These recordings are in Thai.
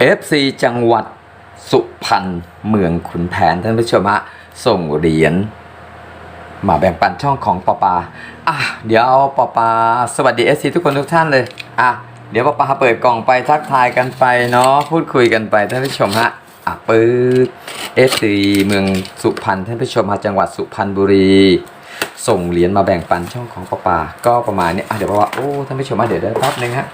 FC จังหวัดสุพรรณเมืองขุนแผนท่านผู้ชมฮะส่งเหรียญมาแบ่งปันช่องของปอปาอะเดี๋ยวปอปาสวัสดี FC ทุกคนทุกท่านเลยอะเดี๋ยวปอปาเปิดกล่องไปทักทายกันไปเนาะพูดคุยกันไปท่านผู้ชมฮะอะปื๊ด FC เมืองสุพรรณท่านผู้ชมฮะจังหวัดสุพรรณบุรีส่งเหรียญมาแบ่งปันช่องของปอปา ก็ประมาณนี้อะเดี๋ยวปอปาโอ้ท่านผู้ชมฮะเดี๋ยวเดี๋ยวแป๊บนึงฮะ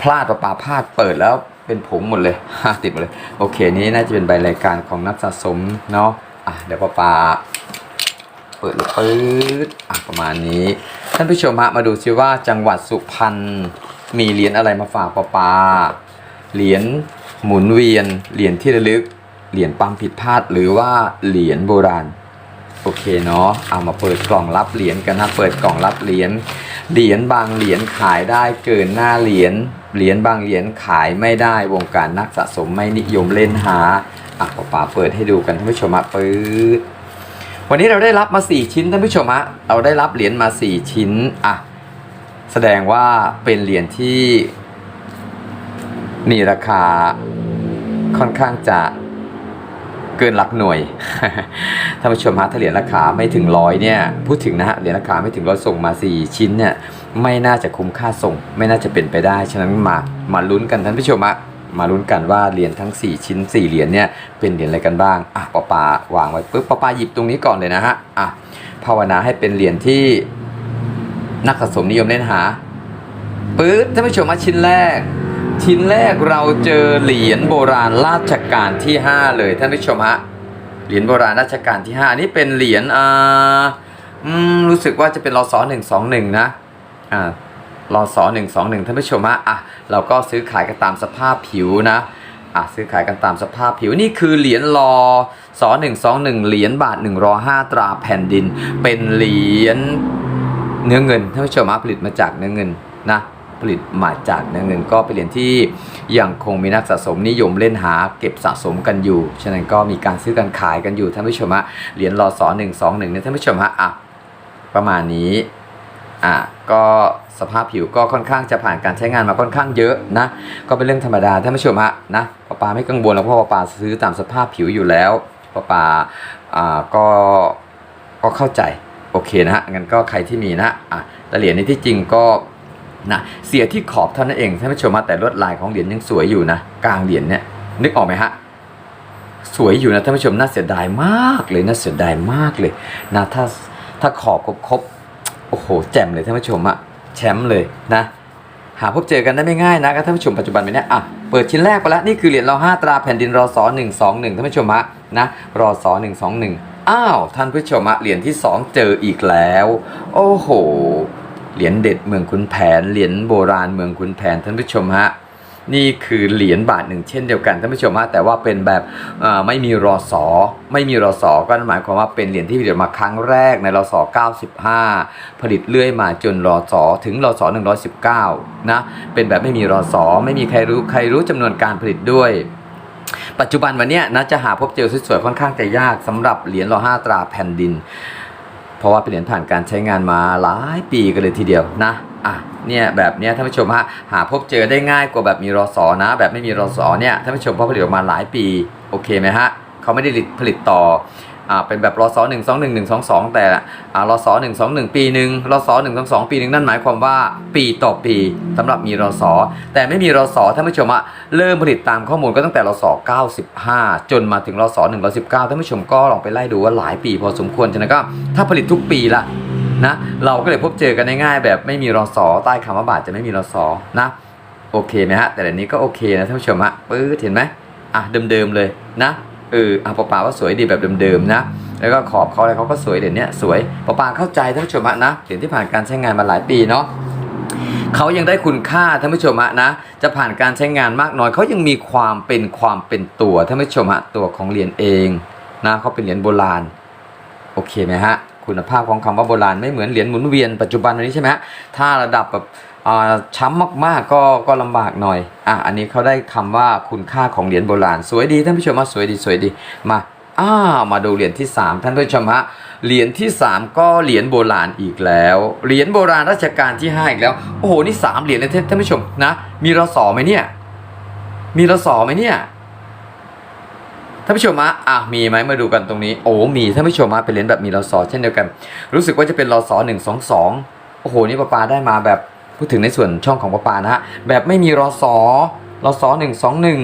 พลาดปะปาพลาดเปิดแล้ว เป็นผงหมดเลย ติดหมดเลย โอเค นี้น่าจะเป็นใบรายการของนักสะสมเนาะอะเดี๋ยวปะปาเปิดเลยปื๊ดอะประมาณนี้ ท่านผู้ชมฮะมาดูซิว่าจังหวัดสุพรรณมีเหรียญอะไรมาฝากปะปาเหรียญหมุนเวียนเหรียญที่ระลึกเหรียญปั๊มผิดพลาดหรือว่าเหรียญโบราณโอเคเนาะเอามาเปิดกล่องรับเหรียญกันนะเปิดกล่องรับเหรียญเหรียญบางเหรียญขายได้เกินหน้าเหรียญ เหรียญบางเหรียญขายไม่ได้วงการนักสะสมไม่นิยมเล่นหาอะป่าป่าเปิดให้ดูกันท่านผู้ชมอะปื๊ดวันนี้เราได้รับมา 4 ชิ้นท่านผู้ชมฮะเราได้รับเหรียญมา 4 ชิ้นอะแสดงว่าเป็นเหรียญที่มีราคาค่อนข้างจะ เกินหลักหน่วยท่านผู้ชมฮะถ้าเหรียญราคาไม่ถึงร้อยเนี่ยพูดถึงนะฮะเหรียญราคาไม่ถึงร้อยส่งมา 4 ชิ้นเนี่ยไม่น่าจะคุ้มค่าส่ง ไม่น่าจะเป็นไปได้ ฉะนั้นมามาลุ้นกันท่านผู้ชมฮะมาลุ้นกันว่าเหรียญทั้ง 4 ชิ้น 4 เหรียญเนี่ยเป็นเหรียญอะไรกันบ้างอะปอปาวางไว้ปุ๊บปอปาหยิบตรงนี้ก่อนเลยนะฮะอะภาวนาให้เป็นเหรียญที่นักสะสมนิยมเล่นหาปื๊ดท่านผู้ชมมาชิ้นแรก ชิ้นแรกเราเจอเหรียญโบราณราชการที่ 5 เลยท่านผู้ชมฮะเหรียญโบราณราชการที่ 5 นี่เป็นเหรียญอ่ารู้สึกว่าจะเป็นรศหนึ่งสองหนึ่งนะอ่ารศหนึ่งสองหนึ่งท่านผู้ชมฮะอะเราก็ซื้อขายกันตามสภาพผิวนะอะซื้อขายกันตามสภาพผิวนี่คือเหรียญรอสหนึ่งสองหนึ่งเหรียญบาทหนึ่งรอห้าตราแผ่นดิน เป็นเหรียญเนื้อเงินท่านผู้ชมฮะผลิตมาจากเนื้อเงินนะ ผลิตมาจากเนื้อเงินก็เป็นเหรียญที่ยังคงมีนักสะสมนิยมเล่นหาเก็บสะสมกันอยู่ ฉะนั้นก็มีการซื้อกันขายกันอยู่ท่านผู้ชมฮะเหรียญรอสอหนึ่งสองหนึ่งเนี่ยท่านผู้ชมฮะอะประมาณนี้อะก็สภาพผิวก็ค่อนข้างจะผ่านการใช้งานมาค่อนข้างเยอะนะ ก็เป็นเรื่องธรรมดาท่านผู้ชมฮะนะป้าปาไม่กังวลหรอกเพราะป้าปาซื้อตามสภาพผิวอยู่แล้วป้าปาอ่าก็ก็เข้าใจโอเคนะฮะงั้นก็ใครที่มีนะอะแต่เหรียญนี้ที่จริงก็ นะเสียที่ขอบเท่านั้นเองท่านผู้ชมฮะแต่ลวดลายของเหรียญยังสวยอยู่นะกลางเหรียญเนี่ยนึกออกไหมฮะสวยอยู่นะท่านผู้ชมน่าเสียดายมากเลยน่าเสียดายมากเลยนะถ้าถ้าขอบครบโอ้โหแจ่มเลยท่านผู้ชมอะแชมป์เลยนะหาพบเจอกันได้ไม่ง่ายนะครับท่านผู้ชมปัจจุบันนี้อะเปิดชิ้นแรกไปแล้วนี่คือเหรียญราห้าตราแผ่นดินรอสอหนึ่งสองหนึ่งท่านผู้ชมฮะนะรอสอหนึ่งสองหนึ่งอ้าวท่านผู้ชมฮะเหรียญที่สองเจออีกแล้ว โอ้โห เหรียญเด็ดเมืองขุนแผน เหรียญโบราณเมืองขุนแผนท่านผู้ชมฮะนี่คือเหรียญบาทหนึ่งเช่นเดียวกันท่านผู้ชมฮะแต่ว่าเป็นแบบไม่มีรอสอไม่มีรอสอก็หมายความว่าเป็นเหรียญที่ผลิตมาครั้งแรกในรอสอ95 ผลิตเรื่อยมาจนรอสอถึงรอสอ119นะเป็นแบบไม่มีรอสอไม่มีใครรู้ใครรู้จำนวนการผลิตด้วยปัจจุบันวันนี้นะจะหาพบเจอสวยๆค่อนข้างจะยากสำหรับเหรียญรอห้าตราแผ่นดิน เพราะว่าเป็นเหรียญผ่านการใช้งานมาหลายปีกันเลยทีเดียวนะอะเนี่ยแบบเนี้ยท่านผู้ชมฮะหาพบเจอได้ง่ายกว่าแบบมีรอสอนะ แบบไม่มีรอสอเนี่ยท่านผู้ชมเพราะผลิตออกมาหลายปีโอเคไหมฮะเขาไม่ได้ผลิตต่ออ่า เป็นแบบรอสอหนึ่งสองหนึ่งหนึ่งสองสองแต่อ่ารอสอหนึ่งสองหนึ่งปีหนึ่งรอสอหนึ่งสองสองปีหนึ่งนั่นหมายความว่าปีต่อปีสำหรับมีรอสอแต่ไม่มีรอสอท่านผู้ชมอะเริ่มผลิตตามข้อมูลก็ตั้งแต่รอสอ95จนมาถึงรอสอ119ท่านผู้ชมก็ลองไปไล่ดูว่าหลายปีพอสมควรฉะนั้นก็ถ้าผลิตทุกปีละนะเราก็เลยพบเจอกันง่ายๆแบบไม่มีรอสอใต้คำว่าบาทจะไม่มีรอสอนะโอเคไหมฮะแต่เดี๋ยวนี้ก็โอเคนะท่านผู้ชมฮะปื๊ดเห็นไหมอะเดิมๆเลยนะ เอออะปะปาว่าสวยดีแบบเดิมๆนะ แล้วก็ขอบเขาอะไรเขาก็สวยเดี๋ยวนี้สวยปะปาเข้าใจท่านผู้ชมนะเหรียญที่ผ่านการใช้งานมาหลายปีเนาะเขายังได้คุณค่าท่านผู้ชมนะ จะผ่านการใช้งานมากน้อยเขายังมีความเป็นความเป็นตัวท่านผู้ชมตัวของเหรียญเองนะเขาเป็นเหรียญโบราณโอเคไหมฮะคุณภาพของคำว่าโบราณไม่เหมือนเหรียญหมุนเวียนปัจจุบันนี้ใช่ไหมฮะถ้าระดับแบบ ช้ำมากๆก็ก็ลำบากหน่อยอะอันนี้เขาได้คำว่าคุณค่าของเหรียญโบราณ สวยดีท่านผู้ชมมาสวยดีสวยดีมาอ้ามาดูเหรียญที่ 3 ท่านผู้ชมฮะเหรียญที่ 3 ก็เหรียญโบราณอีกแล้ว เหรียญโบราณรัชกาลที่ 5 อีกแล้ว โอ้โห นี่ 3 เหรียญเลยท่านท่านผู้ชมนะ มีรอสอไหมเนี่ย มีรสอไหมเนี่ย ท่านผู้ชมฮะอะมีไหมมาดูกันตรงนี้ โอ้มีท่านผู้ชมฮะเป็นเหรียญแบบมีรสอเช่นเดียวกัน รู้สึกว่าจะเป็นรสอหนึ่งสองสองโอ้โห นี่ปาปาได้มาแบบ พูดถึงในส่วนช่องของปาปานะฮะแบบไม่มีรอสอรสอหนึ่งสองหนึ่ง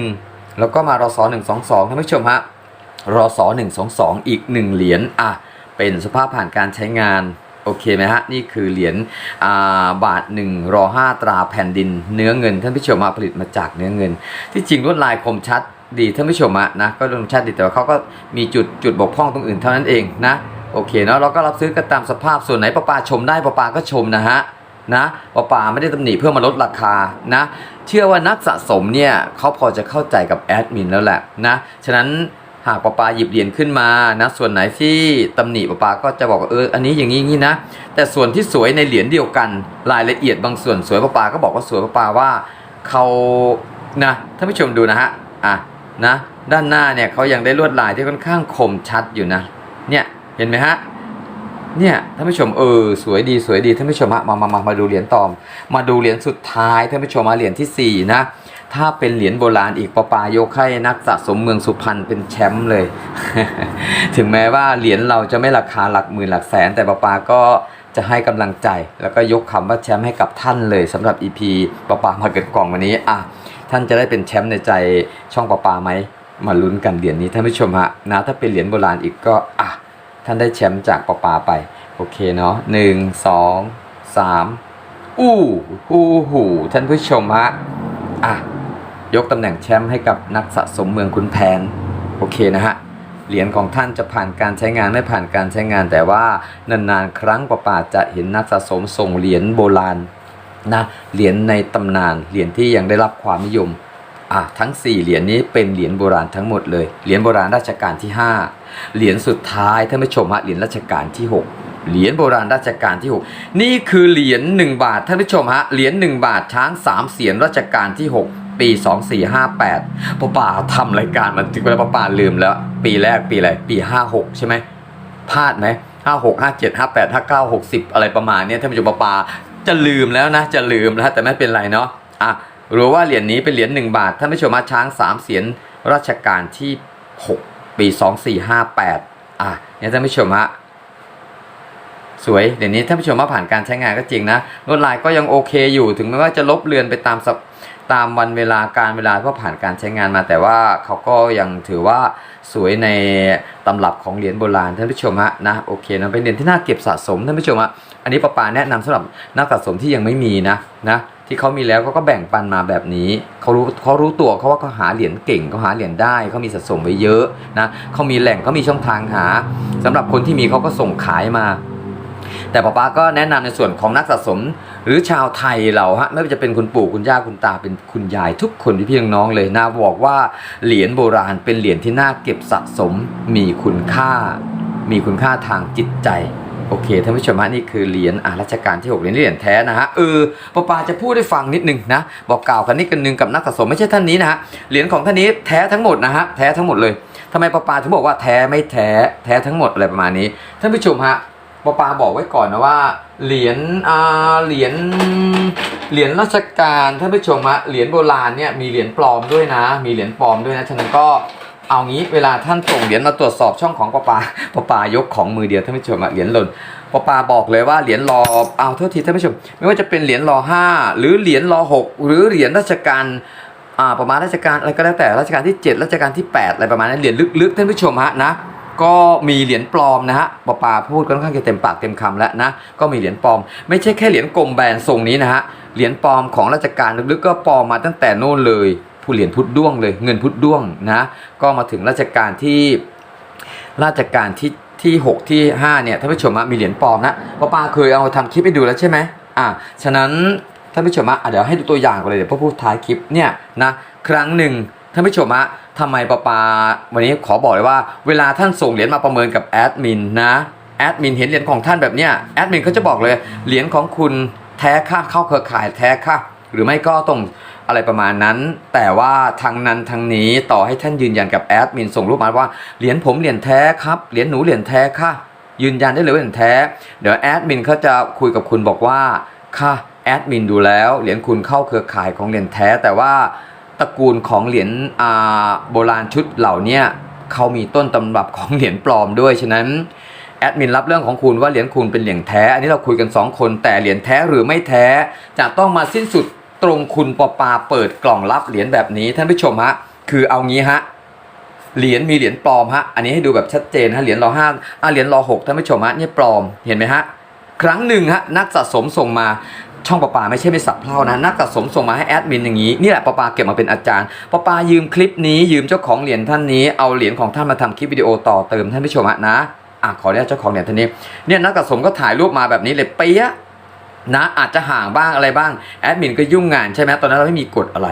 แล้วก็มารสอหนึ่งสองสองท่านผู้ชมฮะรสอหนึ่งสองสองอีกหนึ่งเหรียญอะเป็นสภาพผ่านการใช้งานโอเคไหมฮะ นี่คือเหรียญบาท1รอ5ตราแผ่นดิน เนื้อเงิน ท่านผู้ชมมาผลิตมาจากเนื้อเงิน ที่จริงลวดลายคมชัดดีท่านผู้ชมอะนะก็ลงชัดดีแต่ว่าเขาก็มีจุดจุดบกพร่องตรงอื่นเท่านั้นเองนะโอเคเนาะเราก็รับซื้อกันตามสภาพส่วนไหนป้าปาชมได้ป้าปาก็ชมนะฮะ นะป้าป่าไม่ได้ตำหนิเพื่อมาลดราคานะ เชื่อว่านักสะสมเนี่ยเขาพอจะเข้าใจกับแอดมินแล้วแหละนะ ฉะนั้นหากปาปาหยิบเหรียญขึ้นมานะ ส่วนไหนที่ตำหนิปาปาก็จะบอกว่าเอออันนี้อย่างนี้งนี้นะ แต่ส่วนที่สวยในเหรียญเดียวกันรายละเอียดบางส่วนสวยปาปาก็บอกว่าสวยปาปาว่าเขานะท่านผู้ชมดูนะฮะอะนะด้านหน้าเนี่ยเขายังได้ลวดลายที่ค่อนข้างคมชัดอยู่นะ เนี่ยเห็นไหมฮะ เนี่ยท่านผู้ชมเออสวยดีสวยดีท่านผู้ชมมามามามาดูเหรียญตอม มาดูเหรียญสุดท้ายท่านผู้ชมมาเหรียญที่สี่นะถ้าเป็นเหรียญโบราณอีกปะปายกให้นักสะสมเมืองสุพรรณเป็นแชมป์เลย ถึงแม้ว่าเหรียญเราจะไม่ราคาหลักหมื่นหลักแสน แต่ปะปาก็จะให้กำลังใจ แล้วก็ยกคำว่าแชมป์ให้กับท่านเลยสำหรับ EP ปะปามาเกิดกล่องวันนี้อะท่านจะได้เป็นแชมป์ในใจช่องปะปาไหมมาลุ้นกันเหรียญนี้ท่านผู้ชมฮะนะถ้าเป็นเหรียญโบราณอีกก็อะ ท่านได้แชมป์จากปะปาไป โอเคเนาะหนึ่งสองสามอู้หูหูท่านผู้ชมฮะอะ ยกตำแหน่งแชมป์ให้กับนักสะสมเมืองขุนแผน โอเคนะฮะเหรียญของท่านจะผ่านการใช้งานไม่ผ่านการใช้งาน แต่ว่านานๆ ครั้งประปาจะเห็นนักสะสมส่งเหรียญโบราณนะเหรียญในตำนานเหรียญที่ยังได้รับความนิยม อะทั้ง 4 เหรียญนี้เป็นเหรียญโบราณทั้งหมดเลย เหรียญโบราณรัชกาลที่ 5 เหรียญสุดท้ายท่านผู้ชมฮะเหรียญรัชกาลที่ 6 เหรียญโบราณรัชกาลที่ 6 นี่คือเหรียญ1บาทท่านผู้ชมฮะเหรียญ1บาทช้าง3เสียนรัชกาลที่ 6ปี 2458ป้าป่าทำรายการมันถึงเวลาป้าป่าลืมแล้ว ปีแรกปีอะไร ปี 56 ใช่ไหมพลาดไหม56 57 58 59 60 อะไรประมาณนี้ท่านผู้ชมป้าป่าจะลืมแล้วนะ จะลืมแล้วแต่ไม่เป็นไรเนาะอะ หรู้ว่าเหรียญนี้เป็นเหรียญ1บาทท่านผู้ชมมาช้าง3เสียนรัชกาลที่ 6 ปี2458อะเนี่ยท่านผู้ชมฮะสวยเดี๋ยวนี้ท่านผู้ชมมาผ่านการใช้งานก็จริงนะลวดลายก็ยังโอเคอยู่ถึงแม้ว่าจะลบเลือนไปตามสตามวันเวลาการเวลาเพราะผ่านการใช้งานมา แต่ว่าเขาก็ยังถือว่าสวยในตำรับของเหรียญโบราณท่านผู้ชมฮะนะโอเคนะเป็นเหรียญที่น่าเก็บสะสมท่านผู้ชมฮะอันนี้ปะปาแนะนำสำหรับนักสะสมที่ยังไม่มีนะนะ ที่เขามีแล้วเขาก็แบ่งปันมาแบบนี้เขารู้เขารู้ตัวเขาว่าเขาหาเหรียญเก่งเขาหาเหรียญได้เขามีสะสมไว้เยอะนะเขามีแหล่งเขามีช่องทางหาสำหรับคนที่มีเขาก็ส่งขายมา แต่ป้าป๊าก็แนะนำในส่วนของนักสะสมหรือชาวไทยเราฮะไม่ว่าจะเป็นคุณปู่คุณย่าคุณตาเป็นคุณยายทุกคนพี่พี่น้องเลยนะบอกว่าเหรียญโบราณเป็นเหรียญที่น่าเก็บสะสมมีคุณค่า มีคุณค่าทางจิตใจ โอเคท่านผู้ชมฮะนี่คือเหรียญอารัชกาลที่6เหรียญเหรียญแท้นะฮะเออป้าปาจะพูดให้ฟังนิดนึงนะ บอกกล่าวกันนิดกันนึงกับนักสะสมไม่ใช่ท่านนี้นะฮะเหรียญของท่านนี้แท้ทั้งหมดนะฮะแท้ทั้งหมดเลยทำไมป้าปาถึงบอกว่าแท้ไม่แท้แท้ทั้งหมดอะไรประมาณนี้ ท่านผู้ชมฮะปปาบอกไว้ก่อนนะว่าเหรียญอ่าเหรียญเหรียญราชการท่านผู้ชมฮะเหรียญโบราณเนี่ยมีเหรียญปลอมด้วยนะ มีเหรียญปลอมด้วยนะฉะนั้นก็ เอางี้เวลาท่านส่งเหรียญมาตรวจสอบช่องของปปาปปายกของมือเดียวท่านผู้ชมเหรียญหล่นปปาบอกเลยว่าเหรียญรอเอาโทษทีท่านผู้ชม ไม่ว่าจะเป็นเหรียญรอห้าหรือเหรียญรอหกหรือเหรียญราชการอ่าประมาณราชการอะไรก็แล้วแต่ราชการที่ 7 ราชการที่ 8 อะไรประมาณนั้นเหรียญลึกๆท่านผู้ชมฮะนะก็มีเหรียญปลอมนะฮะปาปาพูดค่อนข้างจะเต็มปากเต็มคำแล้วนะก็มีเหรียญปลอม ไม่ใช่แค่เหรียญกลมแบนทรงนี้นะฮะเหรียญปลอมของราชการลึกๆก็ปลอมมาตั้งแต่โน่นเลย ผู้เหรียญพุทธด้วงเลยเงินพุทธด้วงนะก็มาถึงราชการที่ราชการที่ที่ 6 ที่ 5 เนี่ยท่านผู้ชมมีเหรียญปลอมนะปาปาเคยเอาทำคลิปให้ดูแล้วใช่ไหมอะฉะนั้นท่านผู้ชมอะเดี๋ยวให้ดูตัวอย่างกันเลยเดี๋ยวพ่อพูดท้ายคลิปเนี่ยนะครั้งหนึ่งท่านผู้ชมฮะทำไมปาปาวันนี้ขอบอกเลยว่า เวลาท่านส่งเหรียญมาประเมินกับแอดมินนะแอดมินเห็นเหรียญของท่านแบบเนี้ยแอดมินเขาจะบอกเลยเหรียญของคุณแท้ค่าเข้าเครือข่ายแท้ค่าหรือไม่ก็ต้อง อะไรประมาณนั้น แต่ว่าทางนั้นทางนี้ต่อให้ท่านยืนยันกับแอดมินส่งรูปมาว่าเหรียญผมเหรียญแท้ครับเหรียญหนูเหรียญแท้ค่ะ ยืนยันได้เลยว่าเหรียญแท้ เดี๋ยวแอดมินเขาจะคุยกับคุณบอกว่าค่ะแอดมินดูแล้วเหรียญคุณเข้าเครือข่ายของเหรียญแท้ แต่ว่าตระกูลของเหรียญโบราณชุดเหล่านี้เขามีต้นตำรับของเหรียญปลอมด้วยฉะนั้นแอดมินรับเรื่องของคุณว่าเหรียญคุณเป็นเหรียญแท้ อันนี้เราคุยกันสองคนแต่เหรียญแท้หรือไม่แท้จะต้องมาสิ้นสุด ตรงคุณปอปาเปิดกล่องรับเหรียญแบบนี้ท่านผู้ชมฮะคือเอางี้ฮะเหรียญมีเหรียญปลอมฮะอันนี้ให้ดูแบบชัดเจนฮะเหรียญรอห้าอะเหรียญรอหกท่านผู้ชมฮะเนี่ยปลอมเห็นไหมฮะครั้งหนึ่งฮะนักสะสมส่งมาช่องประปาไม่ใช่ไม่สับเพร่านะ นักสะสมส่งมาให้แอดมินอย่างนี้นี่แหละประปาเก็บมาเป็นอาจารย์ประปายืมคลิปนี้ยืมเจ้าของเหรียญท่านนี้เอาเหรียญของท่านมาทำคลิปวิดีโอต่อเติมท่านผู้ชมฮะนะอะขอเรียกเจ้าของเหรียญท่านนี้เนี่ยนักสะสมก็ถ่ายรูปมาแบบนี้เลยเปี้ยะ นะอาจจะห่างบ้างอะไรบ้างแอดมินก็ยุ่งงานใช่ไหมตอนนั้นเราไม่มีกฎอะไร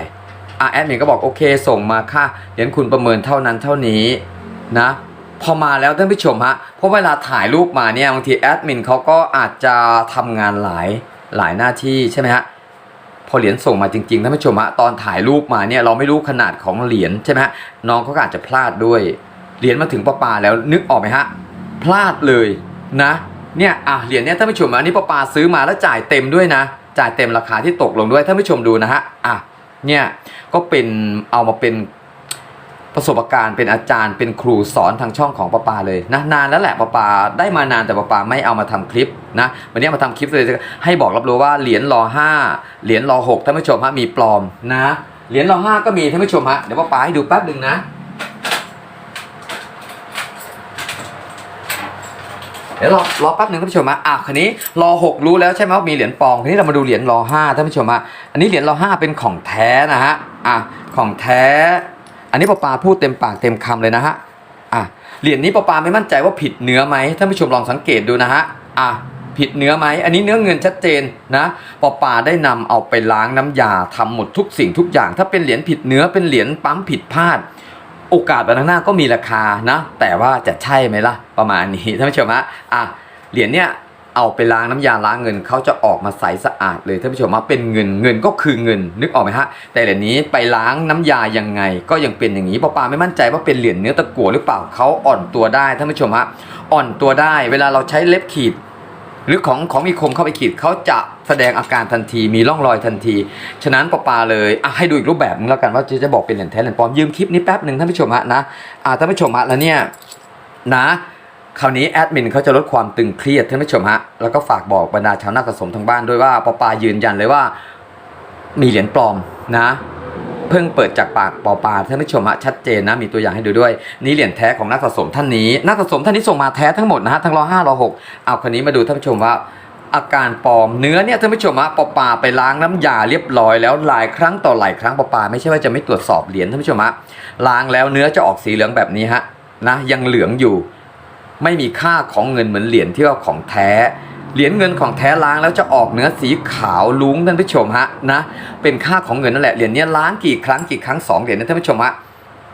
อะแอดมินก็บอกโอเค ส่งมาค่าเหรียญคุณประเมินเท่านั้นเท่านี้นะพอมาแล้วท่านผู้ชมฮะเพราะเวลาถ่ายรูปมาเนี่ยบางทีแอดมินเขาก็อาจจะทำงานหลายหลายหน้าที่ใช่ไหมฮะพอเหรียญส่งมาจริงๆท่านผู้ชมฮะตอนถ่ายรูปมาเนี่ยเราไม่รู้ขนาดของเหรียญใช่ไหมฮะน้องเขาก็อาจจะพลาดด้วยเหรียญมาถึงปะปาแล้วนึกออกไหมฮะพลาดเลยนะ เนี่ยอะเหรียญเนี่ยท่านผู้ชมอันนี้ปปาซื้อมาแล้วจ่ายเต็มด้วยนะ จ่ายเต็มราคาที่ตกลงด้วยท่านผู้ชมดูนะฮะอะเนี่ยก็เป็นเอามาเป็นประสบการณ์เป็นอาจารย์เป็นครูสอนทางช่องของปาปาเลยนะนานแล้วแหละปาปาได้มานานแต่ปาปาไม่เอามาทำคลิปนะวันนี้มาทำคลิปเลยให้บอกรับรู้ว่าเหรียญรอห้าเหรียญรอหกท่านผู้ชมฮะมีปลอมนะเหรียญรอห้าก็มีท่านผู้ชมฮะเดี๋ยวปาปาให้ดูแป๊บหนึ่งนะ เดี๋ยวรอรอแป๊บหนึ่งท่านผู้ชมฮะอะคันนี้รอหกรู้แล้วใช่ไหมว่ามีเหรียญปอมคันนี้เรามาดูเหรียญรอห้าท่านผู้ชมฮะอันนี้เหรียญรอห้าเป็นของแท้นะฮะอะของแท้ อันนี้ปอปาพูดเต็มปากเต็มคำเลยนะฮะอะเหรียญนี้ปอปาไม่มั่นใจว่าผิดเนื้อไหมท่านผู้ชมลองสังเกตดูนะฮะอะผิดเนื้อไหม อันนี้เนื้อเงินชัดเจนนะปอปาได้นำเอาไปล้างน้ำยาทำหมดทุกสิ่งทุกอย่าง ถ้าเป็นเหรียญผิดเนื้อเป็นเหรียญปั๊มผิดพลาด โอกาสวันข้างหน้าก็มีราคานะแต่ว่าจะใช่ไหมล่ะประมาณนี้ท่านผู้ชมฮะอะเหรียญเนี่ยเอาไปล้างน้ำยาล้างเงินเขาจะออกมาใสสะอาดเลยท่านผู้ชมว่าเป็นเงินเงินก็คือเงินนึกออกไหมฮะแต่เหรียญนี้ไปล้างน้ำยายังไง ก็ยังเป็นอย่างนี้ปอปาไม่มั่นใจว่าเป็นเหรียญเนื้อตะกั่วหรือเปล่าเขาอ่อนตัวได้ท่านผู้ชมฮะอ่อนตัวได้ เวลาเราใช้เล็บขีด หรือของของมีคมเข้าไปขีดเขาจะแสดงอาการทันทีมีร่องรอยทันที ฉะนั้นปอปาเลยอะให้ดูอีกรูปแบบนึงแล้วกันว่าจะจะบอกเป็นเหรียญแท้เหรียญปลอมยืมคลิปนี้แป๊บหนึ่งท่านผู้ชมฮะนะอ่าท่านผู้ชมฮะแล้วเนี่ยนะคราวนี้แอดมินเขาจะลดความตึงเครียดท่านผู้ชมฮะแล้วก็ฝากบอกบรรดาชาวนักสะสมทางบ้านด้วยว่าปอปายืนยันเลยว่ามีเหรียญปลอมนะ เพิ่งเปิดจากปากปอปาท่านผู้ชมชัดเจนนะมีตัวอย่างให้ดูด้วย นี่เหรียญแท้ของนักสะสมท่านนี้ นักสะสมท่านนี้ส่งมาแท้ทั้งหมดนะฮะทั้งรอห้ารอหกเอาคนนี้มาดูท่านผู้ชมว่าอาการปลอมเนื้อเนี่ยท่านผู้ชมอะปอปาไปล้างน้ำยาเรียบร้อยแล้วหลายครั้งต่อหลายครั้งปอปาไม่ใช่ว่าจะไม่ตรวจสอบเหรียญท่านผู้ชมอะล้างแล้วเนื้อจะออกสีเหลืองแบบนี้ฮะนะยังเหลืองอยู่ ไม่มีค่าของเงินเหมือนเหรียญที่ว่าของแท้ เหรียญเงินของแท้ล้างแล้วจะออกเนื้อสีขาวลุ้งท่านผู้ชมฮะนะเป็นค่าของเงินนั่นแหละเหรียญนี้ล้างกี่ครั้งกี่ครั้งสองเหรียญนะท่านผู้ชมฮะ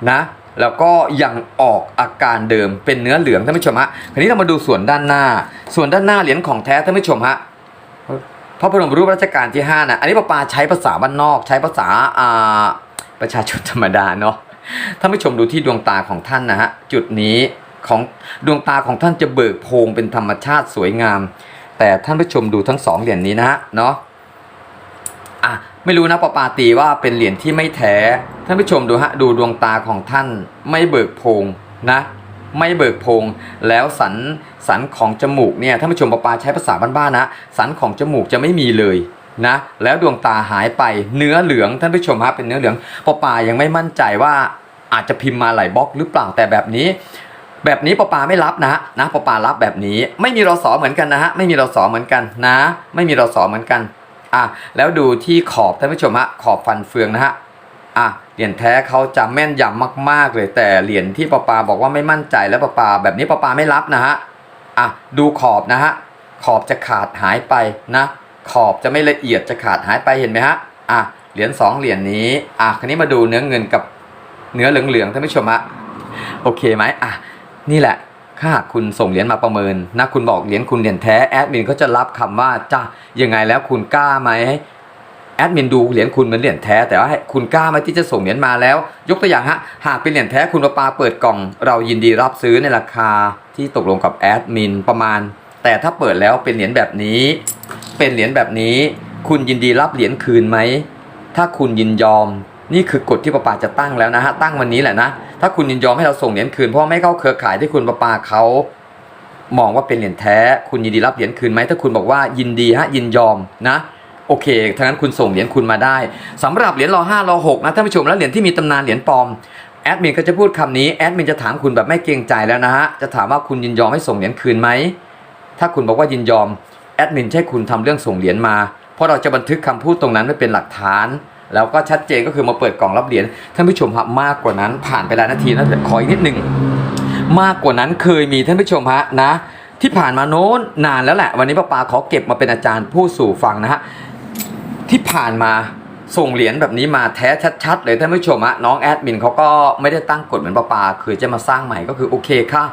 นะแล้วก็ยังออกอาการเดิมเป็นเนื้อเหลืองท่านผู้ชมฮะคราวนี้เรามาดูส่วนด้านหน้า ส่วนด้านหน้าเหรียญของแท้ท่านผู้ชมฮะพระบรมรูปรัชกาลที่5นะอันนี้ป้าปาใช้ภาษาบ้านนอก ใช้ภาษาอ่าประชาชนธรรมดาเนาะท่านผู้ชมดูที่ดวงตาของท่านนะฮะจุดนี้ของดวงตาของท่านจะเบิกโพงเป็นธรรมชาติสวยงาม แต่ท่านผู้ชมดูทั้งสองเหรียญนี้นะฮะเนาะอะไม่รู้นะปอปาตีว่าเป็นเหรียญที่ไม่แท้ ท่านผู้ชมดูฮะดูดวงตาของท่านไม่เบิกโพงนะ ไม่เบิกโพงแล้วสันสันของจมูกเนี่ยท่านผู้ชมปอปาใช้ภาษาบ้านๆนะ สันของจมูกจะไม่มีเลยนะแล้วดวงตาหายไปเนื้อเหลืองท่านผู้ชมฮะเป็นเนื้อเหลืองปอปายังไม่มั่นใจว่าอาจจะพิมพ์มาหลายบล็อกหรือเปล่าแต่แบบนี้ แบบนี้ปอปาไม่รับนะนะปอปารับแบบนี้ ไม่มีรอสอเหมือนกันนะฮะไม่มีรอสอเหมือนกันนะ ไม่มีรอสอเหมือนกันอะแล้วดูที่ขอบท่านผู้ชมฮะขอบฟันเฟืองนะฮะอะเหรียญแท้เขาจะแม่นยำมาก ๆเลย แต่เหรียญที่ปอปาบอกว่าไม่มั่นใจแล้วปอปาแบบนี้ปอปาไม่รับนะฮะอะดูขอบนะฮะขอบจะขาดหายไปนะ ขอบจะไม่ละเอียดจะขาดหายไปเห็นไหมฮะอะเหรียญสองเหรียญนี้อะคราวนี้มาดูเนื้อเงินกับเนื้อเหลืองๆท่านผู้ชมฮะโอเคไหมอะ นี่แหละถ้าหากคุณส่งเหรียญมาประเมินนะคุณบอกเหรียญคุณเหรียญแท้แอดมินก็จะรับคำว่าจ้ายังไงแล้วคุณกล้าไหมแอดมินดูเหรียญคุณเหมือนเหรียญแท้แต่ว่าคุณกล้าไหมที่จะส่งเหรียญมาแล้ว ยกตัวอย่างฮะหากเป็นเหรียญแท้คุณประปาเปิดกล่อง เรายินดีรับซื้อในราคาที่ตกลงกับแอดมินประมาณ แต่ถ้าเปิดแล้วเป็นเหรียญแบบนี้ เป็นเหรียญแบบนี้ คุณยินดีรับเหรียญคืนไหมถ้าคุณยินยอม นี่คือกฎที่ประปาจะตั้งแล้วนะฮะตั้งวันนี้แหละนะ ถ้าคุณยินยอมให้เราส่งเหรียญคืนเพราะไม่เข้าเครือข่ายที่คุณประปาเขามองว่าเป็นเหรียญแท้ คุณยินดีรับเหรียญคืนไหมถ้าคุณบอกว่ายินดีฮะยินยอมนะโอเคทั้งนั้นคุณส่งเหรียญคุณมาได้สำหรับเหรียญรอห้ารอหกนะท่านผู้ชมแล้วเหรียญที่มีตำนานเหรียญปลอมแอดมินก็จะพูดคำนี้แอดมินจะถามคุณแบบไม่เกรงใจแล้วนะฮะจะถามว่าคุณยินยอมให้ส่งเหรียญคืนไหมถ้าคุณบอกว่ายินยอมแอดมินใช่คุณทำเรื่องส่งเหรียญมา เพราะเราจะบันทึกคำพูดตรงนั้นไว้เป็นหลักฐาน แล้วก็ชัดเจนก็คือมาเปิดกล่องรับเหรียญท่านผู้ชมครับมากกว่านั้นผ่านไปหลายนาทีนะขออีกนิดหนึ่งมากกว่านั้นเคยมีท่านผู้ชมฮะนะที่ผ่านมาโน้นนานแล้วแหละ วันนี้ป้าปาขอเก็บมาเป็นอาจารย์ผู้สู่ฟังนะฮะที่ผ่านมาส่งเหรียญแบบนี้มาแท้ชัดๆเลยท่านผู้ชมฮะน้องแอดมินเขาก็ไม่ได้ตั้งกฎเหมือนป้าปาคือจะมาสร้างใหม่ก็คือโอเคค่ะ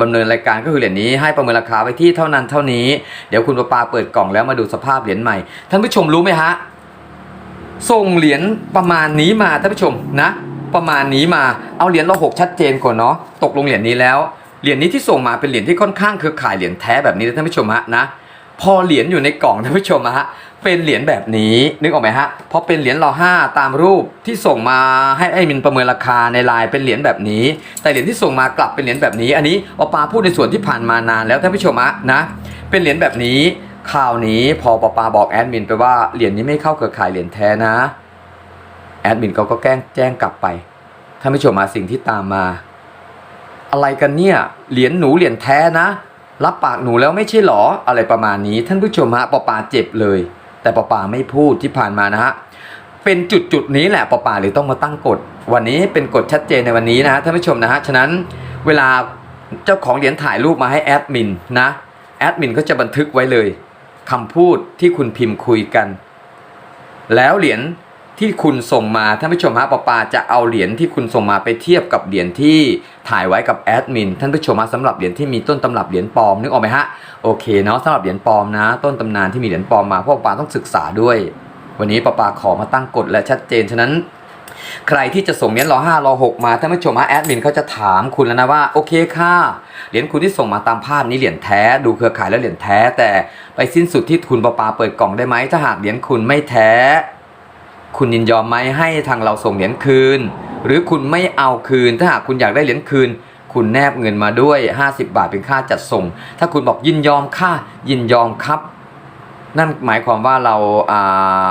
ดำเนินรายการก็คือเหรียญนี้ให้ประเมินราคาไว้ที่เท่านั้นเท่านี้ เดี๋ยวคุณป้าปาเปิดกล่องแล้วมาดูสภาพเหรียญใหม่ท่านผู้ชมรู้ไหมฮะ ส่งเหรียญประมาณนี้มาท่านผู้ชมนะ ประมาณนี้มาเอาเหรียญเราหกชัดเจนก่อนเนาะตกลงเหรียญนี้แล้วเหรียญนี้ที่ส่งมาเป็นเหรียญที่ค่อนข้างเครือข่ายเหรียญแท้แบบนี้นะท่านผู้ชมฮะนะพอเหรียญอยู่ในกล่องท่านผู้ชมฮะเป็นเหรียญแบบนี้นึกออกไหมฮะพอเป็นเหรียญรอห้าตามรูปที่ส่งมาให้ไอ้มินประเมินราคาในไลน์เป็นเหรียญแบบนี้ แต่เหรียญที่ส่งมากลับเป็นเหรียญแบบนี้ อันนี้อปาพูดในส่วนที่ผ่านมานานแล้วท่านผู้ชมอะนะเป็นเหรียญแบบนี้ ข่าวนี้พอปปาบอกแอดมินไปว่าเหรียญนี้ไม่เข้าเครือข่ายเหรียญแท้นะ แอดมินเขาก็แกล้งแจ้งกลับไปท่านผู้ชมมาสิ่งที่ตามมา อะไรกันเนี่ยเหรียญหนูเหรียญแท้นะ รับปากหนูแล้วไม่ใช่หรออะไรประมาณนี้ ท่านผู้ชมฮะปปาเจ็บเลย แต่ปปาไม่พูดที่ผ่านมานะฮะเป็นจุดจุดๆนี้แหละปปาเลยต้องมาตั้งกฎ วันนี้เป็นกฎชัดเจนในวันนี้นะฮะท่านผู้ชมนะฮะฉะนั้นเวลาเจ้าของเหรียญถ่ายรูปมาให้แอดมินนะแอดมินก็จะบันทึกไว้เลย คำพูดที่คุณพิมพ์คุยกัน แล้วเหรียญที่คุณส่งมาท่านผู้ชมฮะปอปาจะเอาเหรียญที่คุณส่งมาไปเทียบกับเหรียญที่ถ่ายไว้กับแอดมินท่านผู้ชมฮะสำหรับเหรียญที่มีต้นตำรับเหรียญปลอมนึกออกไหมฮะโอเคเนาะสำหรับเหรียญปลอมนะ ต้นตำนานที่มีเหรียญปลอมมาพราะปปาต้องศึกษาด้วย วันนี้ปอปาขอมาตั้งกฎและชัดเจนฉะนั้น ใครที่จะส่งเหรียญรอห้ารอหกมาท่านผู้ชมฮะแอดมินเขาจะถามคุณแล้วนะว่าโอเคค่ะเหรียญคุณที่ส่งมาตามภาพนี้เหรียญแท้ดูเครือข่ายแล้วเหรียญแท้ แต่ไปสิ้นสุดที่คุณปปาเปิดกล่องได้ไหมถ้าหากเหรียญคุณไม่แท้ คุณยินยอมไหมให้ทางเราส่งเหรียญคืน หรือคุณไม่เอาคืน ถ้าหากคุณอยากได้เหรียญคืนคุณแนบเงินมาด้วย 50 บาทเป็นค่าจัดส่ง ถ้าคุณบอกยินยอมค่ายินยอมครับ นั่นหมายความว่าเราอ่า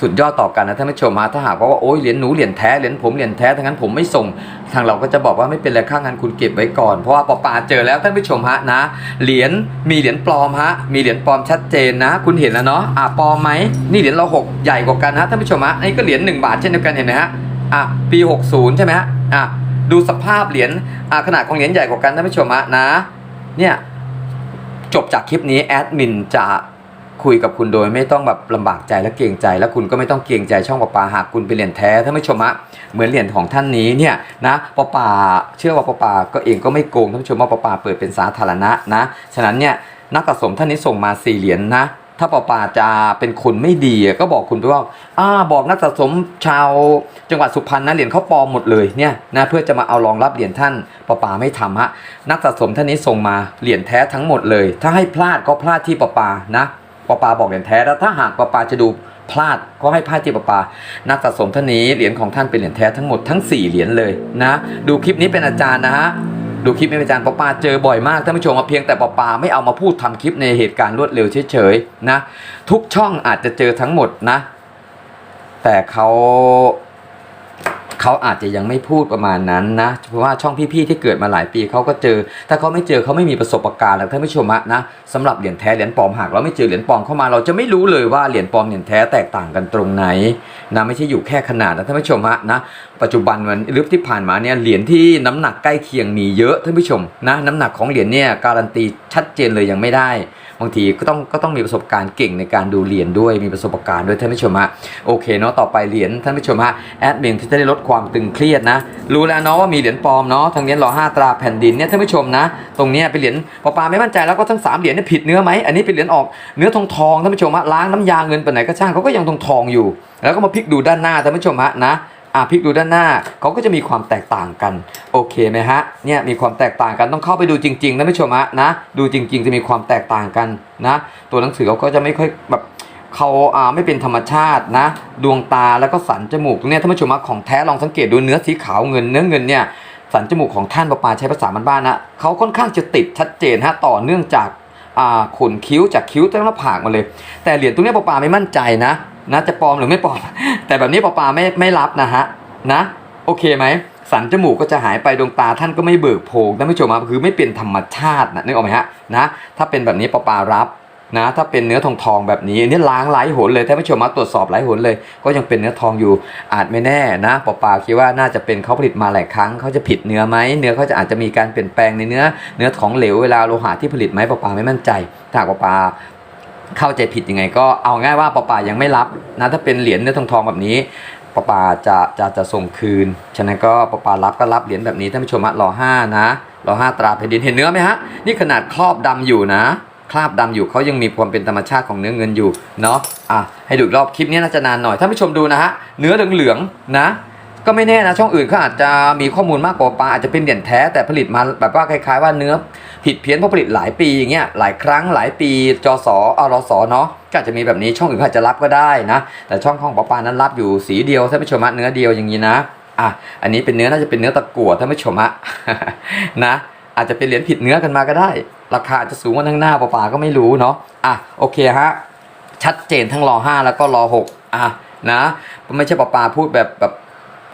สุดยอดต่อกันนะท่านผู้ชมฮะถ้าหากว่าโอ้ยเหรียญหนูเหรียญแท้เหรียญผมเหรียญแท้ทั้งนั้นผมไม่ส่ง ทางเราก็จะบอกว่าไม่เป็นไรค่างานคุณเก็บไว้ก่อนเพราะว่าปอปาเจอแล้วท่านผู้ชมฮะนะเหรียญมีเหรียญปลอมฮะมีเหรียญปลอมชัดเจนนะ คุณเห็นแล้วเนาะอะปลอมไหมนี่เหรียญเราหกใหญ่กว่ากันนะท่านผู้ชมฮะนี่ก็เหรียญหนึ่งบาทเช่นเดียวกันเห็นไหมฮะอะปี60ใช่ไหมฮะอะดูสภาพเหรียญอะขนาดของเหรียญใหญ่กว่ากันท่านผู้ชมฮะนะเนี่ยจบจากคลิปนี้แอดมินจะ คุยกับคุณโดยไม่ต้องแบบลำบากใจและเกรงใจ และคุณก็ไม่ต้องเกรงใจช่องปปาหากคุณเป็นเหรียญแท้ท่านผู้ชมฮะเหมือนเหรียญของท่านนี้เนี่ยนะปปาเชื่อว่าปปาก็เองก็ไม่โกงท่านผู้ชมว่าปปาเปิดเป็นสาธารณะนะฉะนั้นเนี่ยนักสะสมท่านนี้ส่งมาสี่เหรียญนะถ้าปอปาจะเป็นคนไม่ดีก็บอกคุณไปว่าอ่าบอกนักสะสมชาวจังหวัดสุพรรณนะเหรียญเขาปลอมหมดเลยเนี่ยนะเพื่อจะมาเอารองรับเหรียญท่านปอปาไม่ทำฮะนักสะสมท่านนี้ส่งมาเหรียญแท้ทั้งหมดเลย ถ้าให้พลาดก็พลาดที่ปอปานะ ปอปาบอกเหรียญแท้แล้วถ้าหากปอปาจะดูพลาดก็ให้พลาดที่ปอปา นักสะสมท่านนี้เหรียญของท่านเป็นเหรียญแท้ทั้งหมดทั้ง 4 เหรียญเลยนะ ดูคลิปนี้เป็นอาจารย์นะฮะ ดูคลิปนี้เป็นอาจารย์ปอปาเจอบ่อยมากท่านผู้ชมมาเพียงแต่ปอปาไม่เอามาพูดทำคลิปในเหตุการณ์รวดเร็วเฉยๆนะ ทุกช่องอาจจะเจอทั้งหมดนะ แต่เขา เขาอาจจะยังไม่พูดประมาณนั้นนะ เพราะว่าช่องพี่ๆที่เกิดมาหลายปีเขาก็เจอ ถ้าเขาไม่เจอเขาไม่มีประสบการณ์หรอกท่านผู้ชมอะนะสำหรับเหรียญแท้เหรียญปลอมหากเราไม่เจอเหรียญปลอมเข้ามาเราจะไม่รู้เลยว่าเหรียญปลอมเหรียญแท้แตกต่างกันตรงไหนนะไม่ใช่อยู่แค่ขนาดนะท่านผู้ชมฮะนะปัจจุบันวันหรือที่ผ่านมาเนี่ยเหรียญที่น้ำหนักใกล้เคียงมีเยอะท่านผู้ชมนะน้ำหนักของเหรียญเนี่ยการันตีชัดเจนเลยยังไม่ได้บางทีก็ต้องก็ต้องมีประสบการณ์เก่งในการดูเหรียญด้วยมีประสบการณ์ด้วยท่านผู้ชมฮะโอเคเนาะต่อไปเหรียญท่านผู้ชมฮะแอดมินที่จะได้ลดความตึงเครียดนะ รู้แล้วเนาะว่ามีเหรียญปลอมเนาะทางเหรียญรอห้าตราแผ่นดินเนี่ยท่านผู้ชมนะ ตรงเนี้ยเป็นเหรียญปอปาไม่มั่นใจแล้วก็ทั้งสามเหรียญเนี่ยผิดเนื้อไหมอันนี้เป็นเหรียญออกเนื้อทองทองท่านผู้ชมฮะล้างน้ำยาเงินไปไหนก็ช่างเขาก็ยังทองทองอยู่ แล้วก็มาพลิกดูด้านหน้าท่านผู้ชมฮะนะอะพลิกดูด้านหน้าเขาก็จะมีความแตกต่างกัน โอเคไหมฮะเนี่ยมีความแตกต่างกันต้องเข้าไปดูจริงๆนะผู้ชมฮะนะ ดูจริง ๆ จะมีความแตกต่างกันนะ ตัวหนังสือเขาก็จะไม่ค่อยแบบ เขาไม่เป็นธรรมชาตินะ ดวงตาแล้วก็สันจมูกตรงเนี้ยท่านผู้ชมว่าของแท้ลองสังเกตดูเนื้อสีขาวเงินเนื้อเงินเนี่ยสันจมูกของท่านประปาใช้ภาษาบ้านๆนะเขาค่อนข้างจะติดชัดเจนฮะต่อเนื่องจากขนคิ้วจากคิ้วตั้งหน้าผากมาเลย แต่เหรียญตรงเนี้ยประปาไม่มั่นใจนะนะจะปลอมหรือไม่ปลอม แต่แบบนี้ประปาไม่ไม่รับนะฮะนะโอเคไหมสันจมูกก็จะหายไปดวงตาท่านก็ไม่เบิกโพงท่านผู้ชมครับคือไม่เป็นธรรมชาตินะนึกออกไหมฮะนะถ้าเป็นแบบนี้ประปารับ นะถ้าเป็นเนื้อทองทองแบบนี้อันนี้ล้างหลายหนเลยท่านผู้ชมมาตรวจสอบหลายหนเลย ก็ยังเป็นเนื้อทองอยู่อาจไม่แน่นะประปาคิดว่าน่าจะเป็นเขาผลิตมาหลายครั้งเขาจะผิดเนื้อไหมเนื้อเขาจะอาจจะมีการเปลี่ยนแปลงในเนื้อ เนื้อของเหลวเวลาโลหะที่ผลิตไหมประปาไม่มั่นใจถ้าประปาเข้าใจผิดยังไง ก็เอาง่ายว่าปอปายังไม่รับนะถ้าเป็นเหรียญเนื้อทองทองแบบนี้ปปาจะจะจะส่งคืน ฉะนั้นก็ปปารับก็รับเหรียญแบบนี้ท่านผู้ชมฮะรอห้านะรอห้าตราแผ่นดินเห็นเนื้อไหมฮะ นี่ขนาดครอบดำอยู่นะ คราบดำอยู่เขายังมีความเป็นธรรมชาติของเนื้อเงินอยู่เนาะอะให้ดูรอบคลิปนี้น่าจะนานหน่อยท่านผู้ชมดูนะฮะเนื้อเหลืองๆนะก็ไม่แน่นะช่องอื่นเขาอาจจะมีข้อมูลมากกว่าปลาอาจจะเป็นเหรียญแท้แต่ผลิตมาแบบว่าคล้ายๆว่าเนื้อผิดเพี้ยนเพราะผลิตหลายปีอย่างเงี้ยหลายครั้งหลายปีจสออรสเนาะก็อาจจะมีแบบนี้ช่องอื่นเขาอาจจะรับก็ได้นะ แต่ช่องของปอปานั้นรับอยู่สีเดียวท่านผู้ชมะเนื้อเดียวอย่างนี้นะอะอันนี้เป็นเนื้อน่าจะเป็นเนื้อตะกั่วท่านผู้ชมะนะ อาจจะเป็นเหรียญผิดเนื้อกันมาก็ได้ ราคาอาจจะสูงกว่าทั้งหน้าปอปาก็ไม่รู้เนาะอะโอเคฮะชัดเจนทั้งรอ5แล้วก็รอ6อะนะไม่ใช่ปอปาพูดแบบแบบ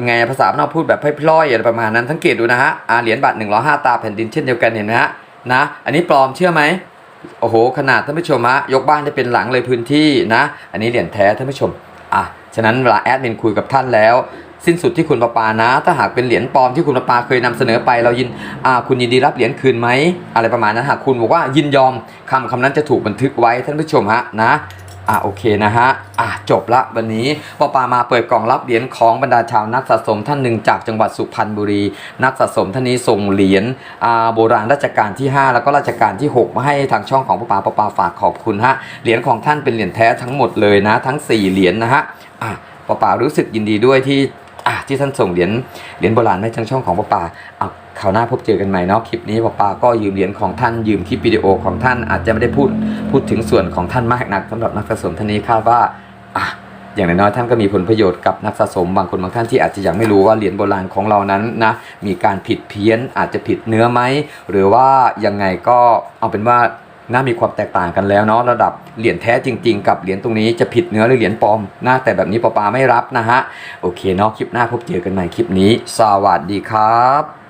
ไงภาษาบ้านอกพูดแบบพล่อยๆอะไรประมาณนั้นสังเกตดูนะฮะอาเหรียญบาท1รอ5ตาแผ่นดินเช่นเดียวกันเห็นไหมฮะนะอันนี้ปลอมเชื่อไหมโอ้โห ขนาดท่านผู้ชมฮะยกบ้านได้เป็นหลังเลยพื้นที่นะ อันนี้เหรียญแท้ท่านผู้ชมอะฉะนั้นเวลาแอดมินคุยกับท่านแล้ว สิ้นสุดที่คุณประปานะ ถ้าหากเป็นเหรียญปลอมที่คุณประปาเคยนำเสนอไป เรายินอาคุณยินดีรับเหรียญคืนไหมอะไรประมาณนั้นหากคุณบอกว่ายินยอมคำคำนั้นจะถูกบันทึกไว้ท่านผู้ชมฮะนะอะโอเคนะฮะอะจบละวันนี้ปอปามาเปิดกล่องรับเหรียญของบรรดาชาวนักสะสมท่านหนึ่งจากจังหวัดสุพรรณบุรี นักสะสมท่านนี้ส่งเหรียญอ่าโบราณรัชกาลที่ 5 แล้วก็รัชกาลที่ 6 มาให้ทางช่องของปอปาปอปาฝากขอบคุณฮะเหรียญของท่านเป็นเหรียญแท้ทั้งหมดเลยนะ ทั้ง 4 เหรียญนะฮะอะปอปารู้สึกยินดีด้วยที่ อะที่ท่านส่งเหรียญเหรียญโบราณให้ทางช่องของปอปาเอาคราวหน้าพบเจอกันใหม่เนาะคลิปนี้ปอปาก็ยืมเหรียญของท่านยืมคลิปวิดีโอของท่านอาจจะไม่ได้พูดพูดถึงส่วนของท่านมากนักสำหรับนักสะสมท่านนี้คาดว่าอะอย่างน้อยๆท่านก็มีผลประโยชน์กับนักสะสมบางคนบางท่านที่อาจจะยังไม่รู้ว่าเหรียญโบราณของเรานั้นนะมีการผิดเพี้ยนอาจจะผิดเนื้อไหมหรือว่ายังไงก็เอาเป็นว่า น่ามีความแตกต่างกันแล้วเนาะระดับเหรียญแท้จริง ๆ กับเหรียญตรงนี้จะผิดเนื้อหรือเหรียญปลอมนะแต่แบบนี้ปอปาไม่รับนะฮะโอเคเนาะคลิปหน้าพบเจอกันใหม่คลิปนี้ สวัสดีครับ